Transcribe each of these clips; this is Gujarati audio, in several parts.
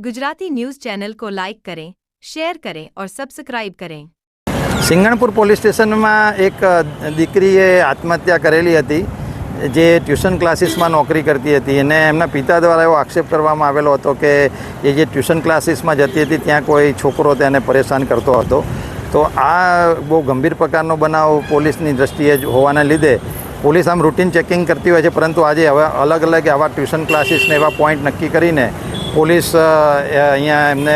गुजराती न्यूज चैनल को लाइक करें शेयर करें और सब्सक्राइब करें સિંગણપુર પોલીસ સ્ટેશનમાં એક અ, દીકરીએ આત્મહત્યા કરેલી હતી જે ટ્યુશન ક્લાસીસમાં નોકરી કરતી હતી અને એમના પિતા દ્વારા એવો આક્ષેપ કરવામાં આવેલો હતો કે એ જે ટ્યુશન ક્લાસીસમાં જતી હતી ત્યાં કોઈ છોકરો તેને પરેશાન કરતો હતો તો આ બહુ ગંભીર પ્રકારનો બનાવ પોલીસની દ્રષ્ટિએ જ હોવાને લીધે પોલીસ આમ રૂટીન ચેકિંગ કરતી હોય છે પરંતુ આજે હવે અલગ અલગ આવા ટ્યુશન ક્લાસીસને એવા પોઈન્ટ નક્કી કરીને પોલીસ અહીંયા એમને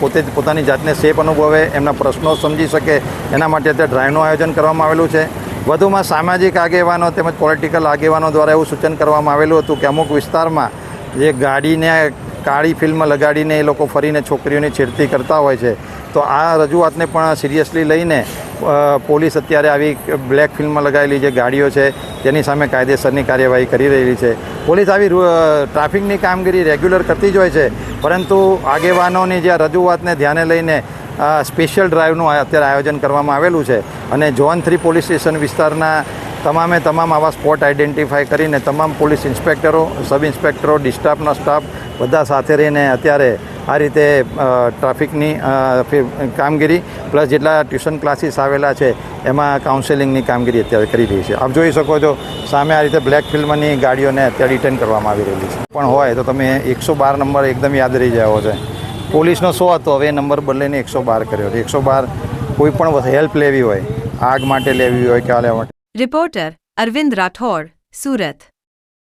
પોતે પોતાની જાતને સેફ અનુભવે, એમના પ્રશ્નો સમજી શકે, એના માટે અત્યારે ડ્રાઈવનું આયોજન કરવામાં આવેલું છે. વધુમાં સામાજિક આગેવાનો તેમજ પોલિટિકલ આગેવાનો દ્વારા એવું સૂચન કરવામાં આવેલું હતું કે અમુક વિસ્તારમાં જે ગાડીને, કાળી ફિલ્મ લગાડીને એ લોકો ફરીને છોકરીઓની છેડતી કરતા હોય છે. તો આ રજૂઆતને પણ સિરિયસલી લઈને પોલીસ અત્યારે આવી બ્લેક ફિલ્મમાં લગાવેલી જે ગાડીઓ છે, તેની સામે કાયદેસરની કાર્યવાહી કરી રહેલી છે. પોલીસ આવી ટ્રાફિકની કામગીરી રેગ્યુલર કરતી જ હોય છે, પરંતુ આગેવાનોની જે રજૂઆતને ધ્યાને લઈને સ્પેશિયલ ડ્રાઈવનું અત્યારે આયોજન કરવામાં આવેલું છે અને ઝોન થ્રી પોલીસ સ્ટેશન વિસ્તારના તમામે તમામ આવા સ્પોટ આઈડેન્ટિફાઈ કરીને તમામ પોલીસ ઇન્સ્પેક્ટરો, સબ ઇન્સ્પેક્ટરો, ડિસ્ટાફનો સ્ટાફ બધા સાથે રહીને અત્યારે આ રીતે ટ્રાફિકની કામગીરી પ્લસ જેટલા ટ્યુશન ક્લાસીસ આવેલા છે, એમાં કાઉન્સેલિંગની કામગીરી અત્યારે કરી રહી છે. આપ જોઈ શકો છો, સામે આ રીતે બ્લેક ફિલ્મની ગાડીઓને અત્યારે રિટર્ન કરવામાં આવી રહેલી છે. પણ હોય તો તમે એકસો બાર નંબર એકદમ યાદ રહી જાવ છે. પોલીસનો શો હતો? હવે એ નંબર બદલીને એકસો બાર કર્યો એકસો બાર કોઈ પણ હેલ્પ લેવી હોય, આગ માટે લેવી હોય કે આ માટે. રિપોર્ટર અરવિંદ રાઠોડ સુરત